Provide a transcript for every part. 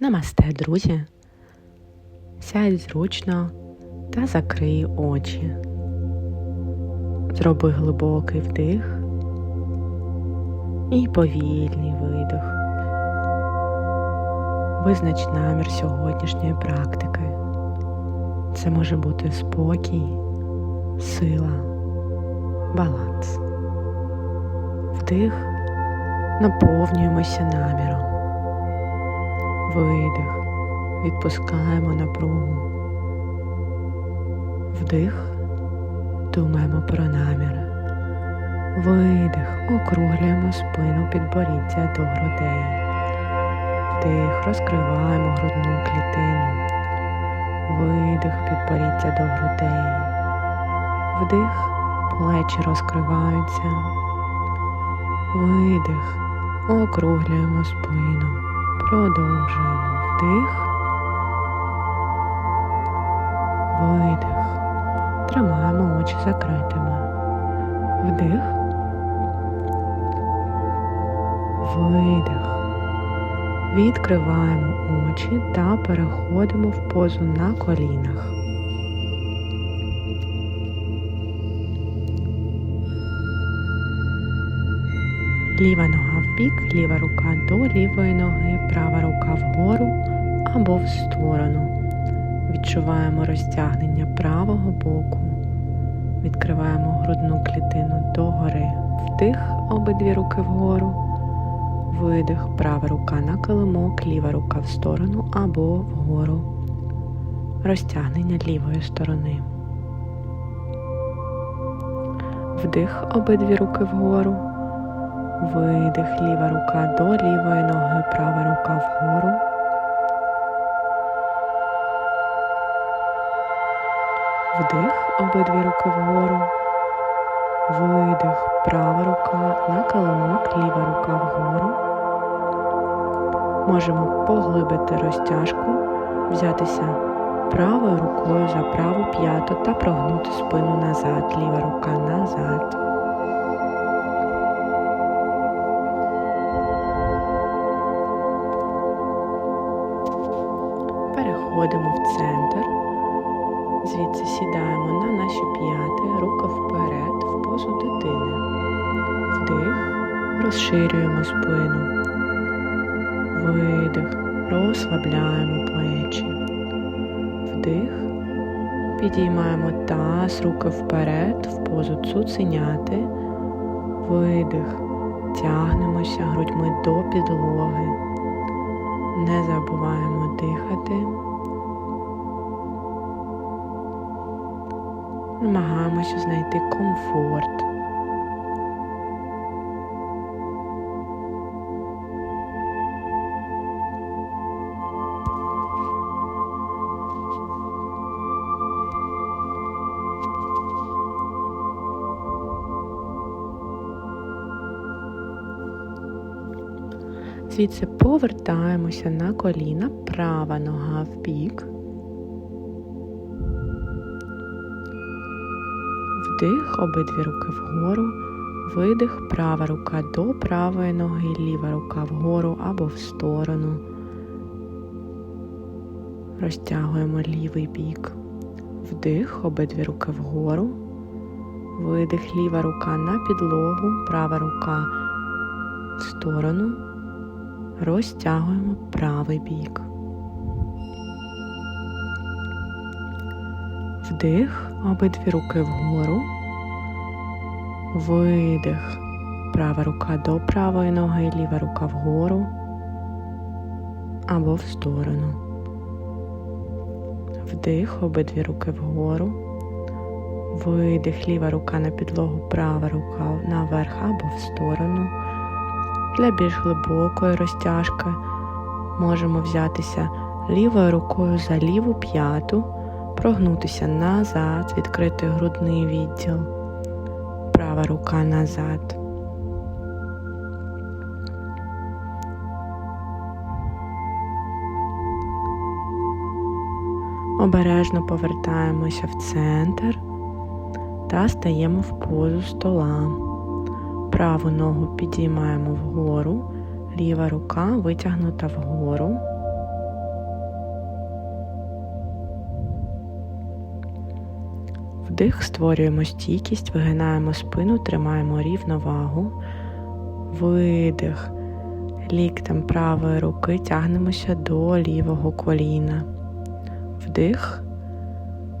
Намасте, друзі. Сядь зручно та закрий очі. Зроби глибокий вдих і повільний видих. Визнач намір сьогоднішньої практики. Це може бути спокій, сила, баланс. Вдих, наповнюємося наміром. Видих. Відпускаємо напругу. Вдих. Думаємо про наміри. Видих. Округлюємо спину підборіддя до грудей. Вдих. Розкриваємо грудну клітину. Видих підборіддя до грудей. Вдих. Плечі розкриваються. Видих. Округлюємо спину. Продовжуємо вдих, видих. Тримаємо очі закритими. Вдих. Видих. Відкриваємо очі та переходимо в позу на колінах. Ліва нога бік, ліва рука до лівої ноги, права рука вгору або в сторону. Відчуваємо розтягнення правого боку. Відкриваємо грудну клітину догори. Вдих, обидві руки вгору. Видих, права рука на килимок, ліва рука в сторону або вгору. Розтягнення лівої сторони. Вдих, обидві руки вгору. Видих, ліва рука до лівої ноги, права рука вгору. Вдих, обидві руки вгору. Видих, права рука на килимок, ліва рука вгору. Можемо поглибити розтяжку, взятися правою рукою за праву п'яту та прогнути спину назад, ліва рука назад. Переходимо в центр. Звідси сідаємо на наші п'яти, рука вперед, в позу дитини. Вдих, розширюємо спину. Видих, розслабляємо плечі. Вдих, підіймаємо таз, руки вперед, в позу цуценяти. Видих, тягнемося грудьми до підлоги. Не забуваємо дихати. Намагаємося знайти комфорт. Звідси повертаємося на коліна, права нога в бік. Вдих, обидві руки вгору, видих, права рука до правої ноги, ліва рука вгору або в сторону. Розтягуємо лівий бік. Вдих, обидві руки вгору. Видих, ліва рука на підлогу, права рука в сторону. Розтягуємо правий бік. Вдих, обидві руки вгору. Видих. Права рука до правої ноги, ліва рука вгору або в сторону. Вдих, обидві руки вгору. Видих, ліва рука на підлогу, права рука наверх або в сторону. Для більш глибокої розтяжки можемо взятися лівою рукою за ліву п'яту, прогнутися назад, відкрити грудний відділ, права рука назад. Обережно повертаємося в центр та стаємо в позу стола. Праву ногу підіймаємо вгору, ліва рука витягнута вгору. Вдих, створюємо стійкість, вигинаємо спину, тримаємо рівновагу. Видих. Ліктем правої руки тягнемося до лівого коліна. Вдих.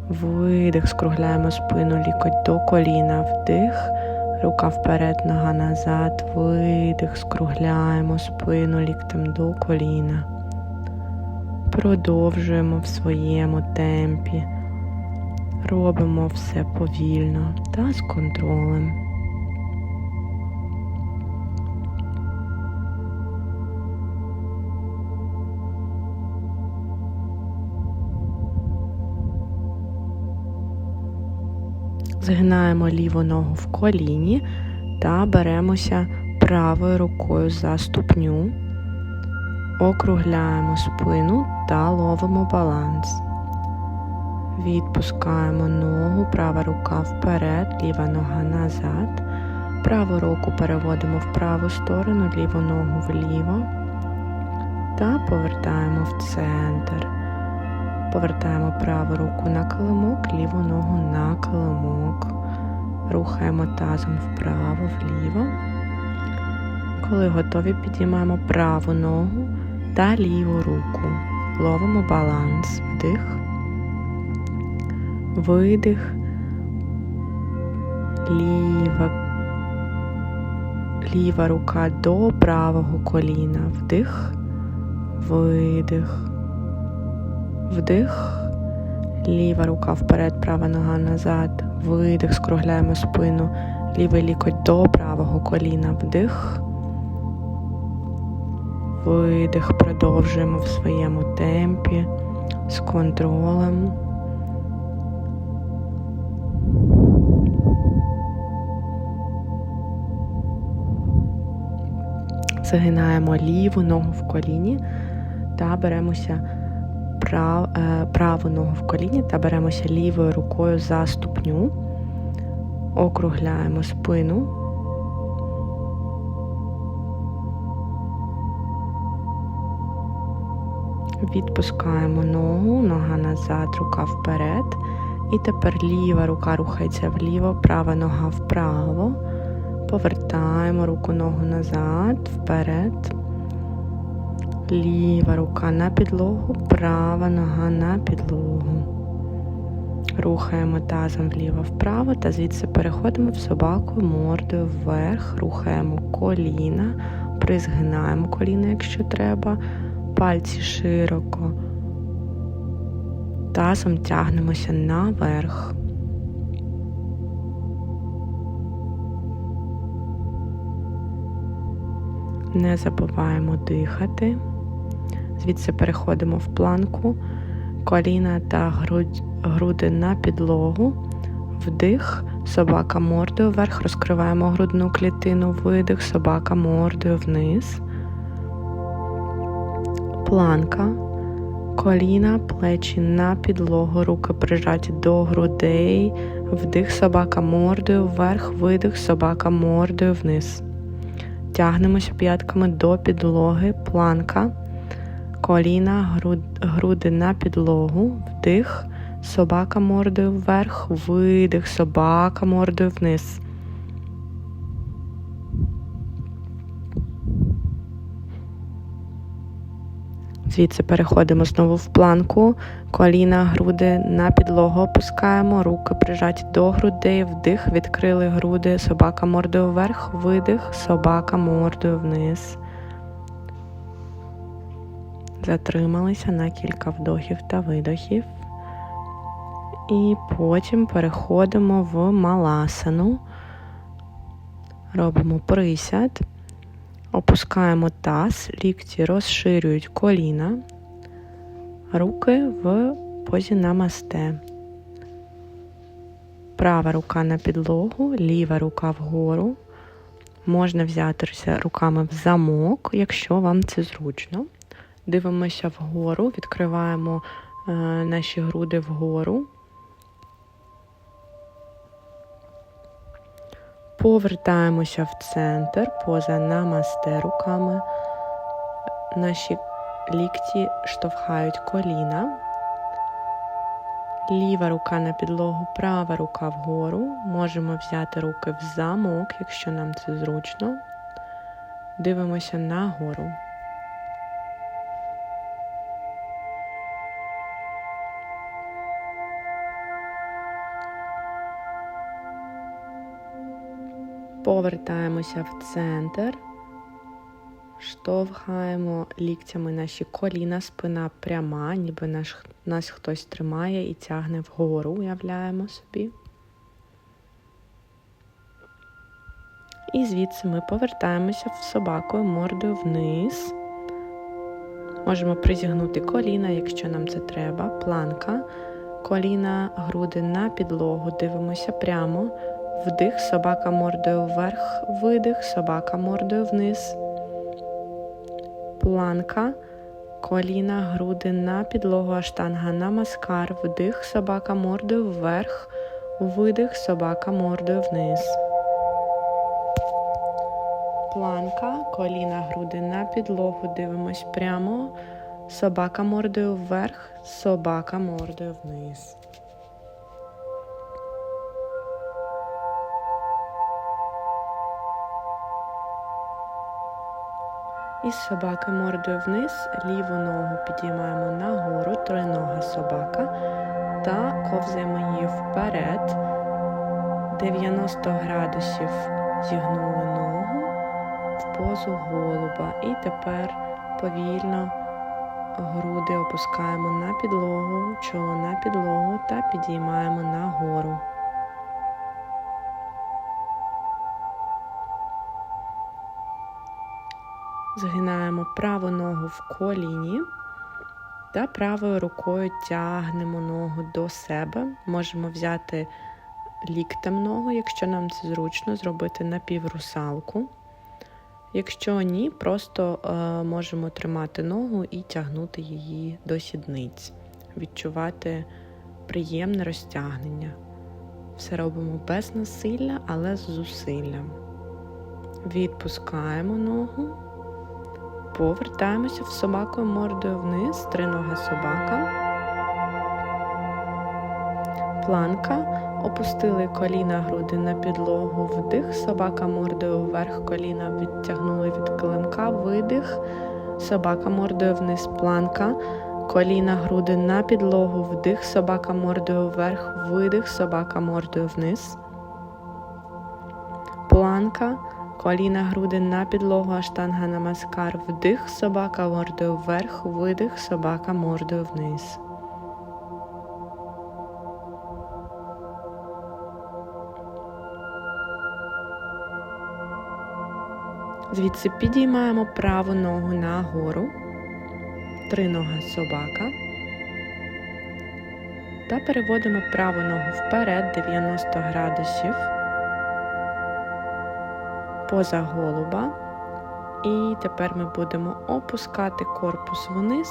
Видих, скругляємо спину, лікоть до коліна. Вдих. Рука вперед, нога назад. Видих, скругляємо спину ліктем до коліна. Продовжуємо в своєму темпі. Робимо все повільно та з контролем. Згинаємо ліву ногу в коліні та беремося правою рукою за ступню, округляємо спину та ловимо баланс. Відпускаємо ногу, права рука вперед, ліва нога назад. Праву руку переводимо в праву сторону, ліву ногу вліво та повертаємо в центр. Повертаємо праву руку на килимок, ліву ногу на килимок. Рухаємо тазом вправо, вліво. Коли готові, підіймаємо праву ногу та ліву руку. Ловимо баланс. Вдих. Видих. Ліва. Ліва рука до правого коліна. Вдих. Видих. Вдих. Ліва рука вперед, права нога назад. Видих, скругляємо спину. Лівий лікоть до правого коліна. Вдих. Видих. Продовжуємо в своєму темпі з контролем. Загинаємо ліву ногу в коліні та беремося прав, е, праву ногу в коліні та беремося лівою рукою за ступню, округляємо спину. Відпускаємо ногу, нога назад, рука вперед. І тепер ліва рука рухається вліво, права нога вправо. Повертаємо руку ногу назад, вперед. Ліва рука на підлогу, права нога на підлогу. Рухаємо тазом вліво-вправо та звідси переходимо в собаку мордою вверх, рухаємо коліна, призгинаємо коліна, якщо треба, пальці широко. Тазом тягнемося наверх. Не забуваємо дихати. Звідси переходимо в планку, коліна та груди на підлогу, вдих, собака мордою вверх, розкриваємо грудну клітину, видих, собака мордою вниз, планка, коліна, плечі на підлогу, руки прижаті до грудей, вдих, собака мордою вверх, видих, собака мордою вниз. Тягнемося п'ятками до підлоги, планка коліна, груди на підлогу, вдих, собака мордою вверх, видих, собака мордою вниз. Звідси переходимо знову в планку, коліна, груди на підлогу опускаємо, руки прижаті до грудей, вдих, відкрили груди, собака мордою вверх, видих, собака мордою вниз. Затрималися на кілька вдохів та видохів. І потім переходимо в маласану, робимо присяд, опускаємо таз, лікті розширюють коліна, руки в позі намасте. Права рука на підлогу, ліва рука вгору. Можна взятися руками в замок, якщо вам це зручно. Дивимося вгору, відкриваємо е, наші груди вгору. Повертаємося в центр, поза намасте руками. Наші лікті штовхають коліна. Ліва рука на підлогу, права рука вгору. Можемо взяти руки в замок, якщо нам це зручно. Дивимося нагору. Повертаємося в центр, штовхаємо ліктями наші коліна, спина пряма, ніби наш, нас хтось тримає і тягне вгору, уявляємо собі. І звідси ми повертаємося в собакою мордою вниз. Можемо призігнути коліна, якщо нам це треба. Планка, коліна, груди на підлогу. Дивимося прямо. Вдих, собака мордою вверх, видих, собака мордою вниз. Планка, коліна, груди на підлогу, аштанга на маскар, вдих, собака мордою вверх, видих, собака мордою вниз. Планка, коліна, груди на підлогу, дивимось прямо, собака мордою вверх, собака мордою вниз. Із собаки мордою вниз, ліву ногу підіймаємо нагору, тринога собака та ковзаємо її вперед. 90 градусів зігнули ногу в позу голуба. І тепер повільно груди опускаємо на підлогу, чоло на підлогу та підіймаємо нагору. Згинаємо праву ногу в коліні та правою рукою тягнемо ногу до себе. Можемо взяти ліктем ногу, якщо нам це зручно, зробити напіврусалку. Якщо ні, просто е, можемо тримати ногу і тягнути її до сідниць, відчувати приємне розтягнення. Все робимо без насилля, але з зусиллям. Відпускаємо ногу. Повертаємося в собакою мордою вниз, тринога собака. Планка. Опустили коліна груди на підлогу, вдих, собака мордою вверх, коліна відтягнули від килимка, видих, собака мордою вниз, планка, коліна груди на підлогу, вдих, собака мордою вверх, видих, собака мордою вниз. Планка. Коліна груди на підлогу, аштанга на маскар, вдих, собака мордою вверх, видих, собака мордою вниз. Звідси підіймаємо праву ногу нагору, тринога собака. Та переводимо праву ногу вперед 90 градусів поза голуба. І тепер ми будемо опускати корпус вниз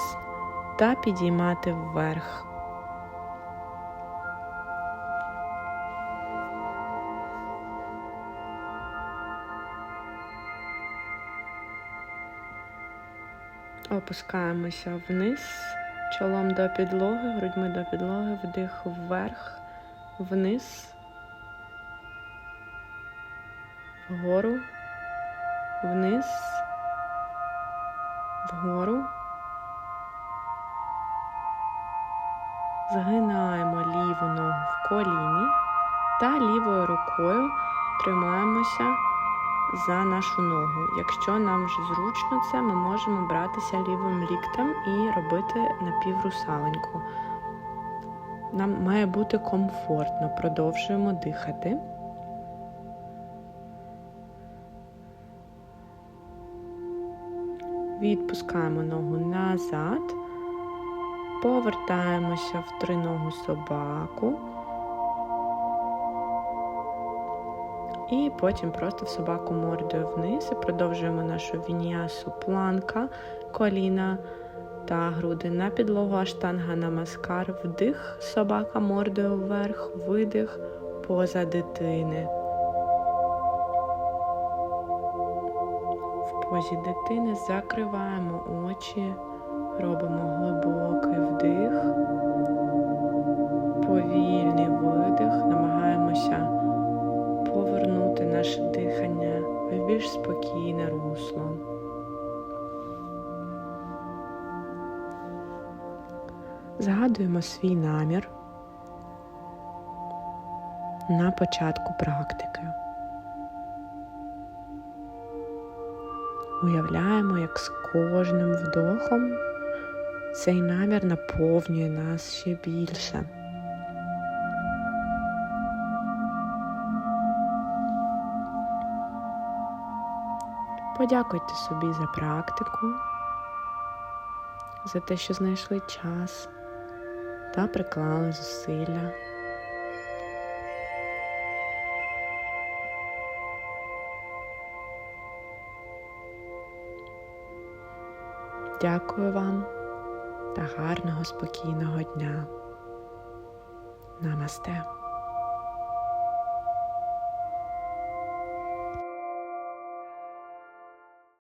та підіймати вверх. Опускаємося вниз, чолом до підлоги, грудьми до підлоги, вдих вверх, вниз, вгору, вниз, вгору. Згинаємо ліву ногу в коліні та лівою рукою тримаємося за нашу ногу. Якщо нам вже зручно це, ми можемо братися лівим ліктем і робити напіврусаленьку. Нам має бути комфортно, продовжуємо дихати. Відпускаємо ногу назад, повертаємося в триногу собаку. І потім просто в собаку мордою вниз і продовжуємо нашу вініасу планка, коліна та груди на підлогу, аштанга на маскар, вдих, собака мордою вверх, видих поза дитини. позі дитини закриваємо очі, робимо глибокий вдих, повільний видих, намагаємося повернути наше дихання в більш спокійне русло. Згадуємо свій намір на початку практики. Уявляємо, як з кожним вдохом цей намір наповнює нас ще більше. Подякуйте собі за практику, за те, що знайшли час та приклали зусилля. Дякую вам та гарного спокійного дня. Намасте.